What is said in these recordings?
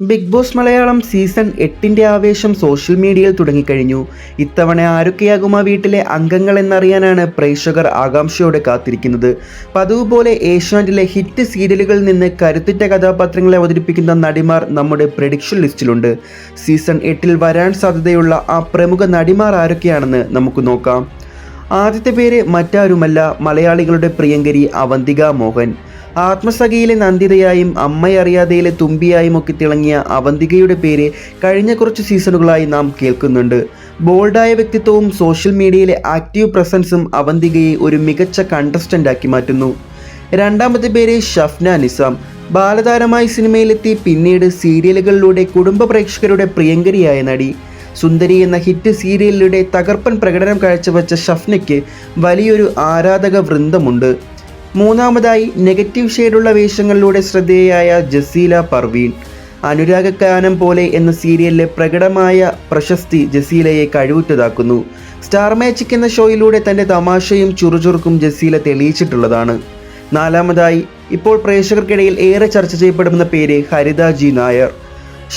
Big boss Malayalam season എട്ടിന്റെ ആവേശം social മീഡിയയിൽ തുടങ്ങിക്കഴിഞ്ഞു. ഇത്തവണ ആരൊക്കെയാകും ആ വീട്ടിലെ അംഗങ്ങൾ എന്നറിയാനാണ് പ്രേക്ഷകർ ആകാംക്ഷയോടെ കാത്തിരിക്കുന്നത്. പതിവ് പോലെ ഏഷ്യാനെറ്റിലെ ഹിറ്റ് സീരിയലുകളിൽ നിന്ന് കരുത്തിറ്റ കഥാപാത്രങ്ങളെ അവതരിപ്പിക്കുന്ന നടിമാർ നമ്മുടെ പ്രഡിക്ഷൻ ലിസ്റ്റിലുണ്ട് സീസൺ എട്ടിൽ വരാൻ സാധ്യതയുള്ള ആ പ്രമുഖ നടിമാർ ആരൊക്കെയാണെന്ന് നമുക്ക് നോക്കാം. ആദ്യത്തെ പേര് മറ്റാരുമല്ല മലയാളികളുടെ പ്രിയങ്കരി അവന്തിക മോഹൻ. ആത്മസഖയിലെ നന്ദിതയായും അമ്മയറിയാതെയിലെ തുമ്പിയായും ഒക്കെ തിളങ്ങിയ അവന്തികയുടെ പേര് കഴിഞ്ഞ കുറച്ച് സീസണുകളായി നാം കേൾക്കുന്നുണ്ട്. ബോൾഡായ വ്യക്തിത്വവും സോഷ്യൽ മീഡിയയിലെ ആക്റ്റീവ് പ്രസൻസും അവന്തികയെ ഒരു മികച്ച കണ്ടസ്റ്റന്റ് ആക്കി മാറ്റുന്നു. രണ്ടാമത്തെ പേര് ഷഫ്ന നിസാം. ബാലതാരമായി സിനിമയിലെത്തി പിന്നീട് സീരിയലുകളിലൂടെ കുടുംബ പ്രേക്ഷകരുടെ പ്രിയങ്കരിയായ നടി. സുന്ദരി എന്ന ഹിറ്റ് സീരിയലിലൂടെ തകർപ്പൻ പ്രകടനം കാഴ്ചവെച്ച ഷഫ്നയ്ക്ക് വലിയൊരു ആരാധക വൃന്ദമുണ്ട് മൂന്നാമതായി നെഗറ്റീവ് ഷെയ്ഡുള്ള വേഷങ്ങളിലൂടെ ശ്രദ്ധേയയായ ജസീല പർവീൻ അനുരാഗക്കാനം പോലെ എന്ന സീരിയലിലെ പ്രകടമായ പ്രശസ്തി ജസീലയെ കഴിവുറ്റതാക്കുന്നു സ്റ്റാർ മാജിക് എന്ന ഷോയിലൂടെ തന്റെ തമാശയും ചുറുചുറുക്കും ജസീല തെളിയിച്ചിട്ടുള്ളതാണ്. നാലാമതായി ഇപ്പോൾ പ്രേക്ഷകർക്കിടയിൽ ഏറെ ചർച്ച ചെയ്യപ്പെടുന്ന പേര് ഹരിത ജി നായർ.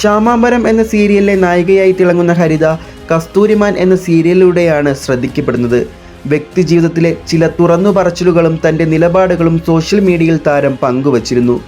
ശ്യാമാംബരം എന്ന സീരിയലിലെ നായികയായി തിളങ്ങുന്ന ഹരിത കസ്തൂരിമാൻ എന്ന സീരിയലിലൂടെയാണ് ശ്രദ്ധിക്കപ്പെടുന്നത്. വ്യക്തി ജീവിതത്തിലെ ചില തുറന്നു പറച്ചിലുകളും തന്റെ നിലപാടുകളും സോഷ്യൽ മീഡിയയിൽ താരം പങ്കുവച്ചിരുന്നു.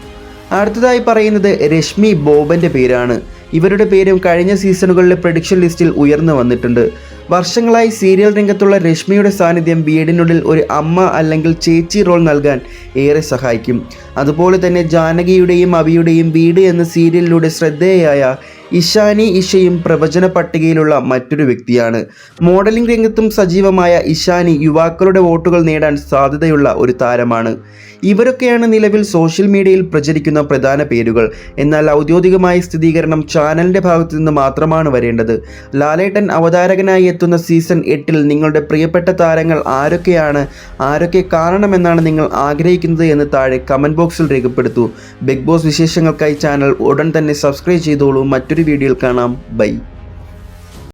അടുത്തതായി പറയുന്നത് രശ്മി ബോബന്റെ പേരാണ്. ഇവരുടെ പേരും കഴിഞ്ഞ സീസണുകളിലെ പ്രഡിക്ഷൻ ലിസ്റ്റിൽ ഉയർന്നു വന്നിട്ടുണ്ട്. വർഷങ്ങളായി സീരിയൽ രംഗത്തുള്ള രശ്മിയുടെ സാന്നിധ്യം വീടിനുള്ളിൽ ഒരു അമ്മ അല്ലെങ്കിൽ ചേച്ചി റോൾ നൽകാൻ ഏറെ സഹായിക്കും. അതുപോലെ തന്നെ ജാനകിയുടെയും അവിയുടെയും വീട് എന്ന സീരിയലിലൂടെ ശ്രദ്ധേയയായ ഇഷാനി ഇഷയും പ്രവചന പട്ടികയിലുള്ള മറ്റൊരു വ്യക്തിയാണ്. മോഡലിംഗ് രംഗത്തും സജീവമായ ഇഷാനി യുവാക്കളുടെ വോട്ടുകൾ നേടാൻ സാധ്യതയുള്ള ഒരു താരമാണ്. ഇവരൊക്കെയാണ് നിലവിൽ സോഷ്യൽ മീഡിയയിൽ പ്രചരിക്കുന്ന പ്രധാന പേരുകൾ. എന്നാൽ ഔദ്യോഗികമായ സ്ഥിരീകരണം ചാനലിന്റെ ഭാഗത്തു നിന്ന് മാത്രമാണ് വരേണ്ടത്. ലാലേട്ടൻ അവതാരകനായി എത്തുന്ന സീസൺ എട്ടിൽ നിങ്ങളുടെ പ്രിയപ്പെട്ട താരങ്ങൾ ആരൊക്കെയാണ് ആരൊക്കെ കാണണമെന്നാണ് നിങ്ങൾ ആഗ്രഹിക്കുന്നത് എന്ന് താഴെ കമന്റ് ബോക്സിൽ രേഖപ്പെടുത്തു. ബിഗ് ബോസ് വിശേഷങ്ങൾക്കായി ചാനൽ ഉടൻ തന്നെ സബ്സ്ക്രൈബ് ചെയ്തോളൂ. മറ്റൊരു വീഡിയോയിൽ കാണാം. ബൈ.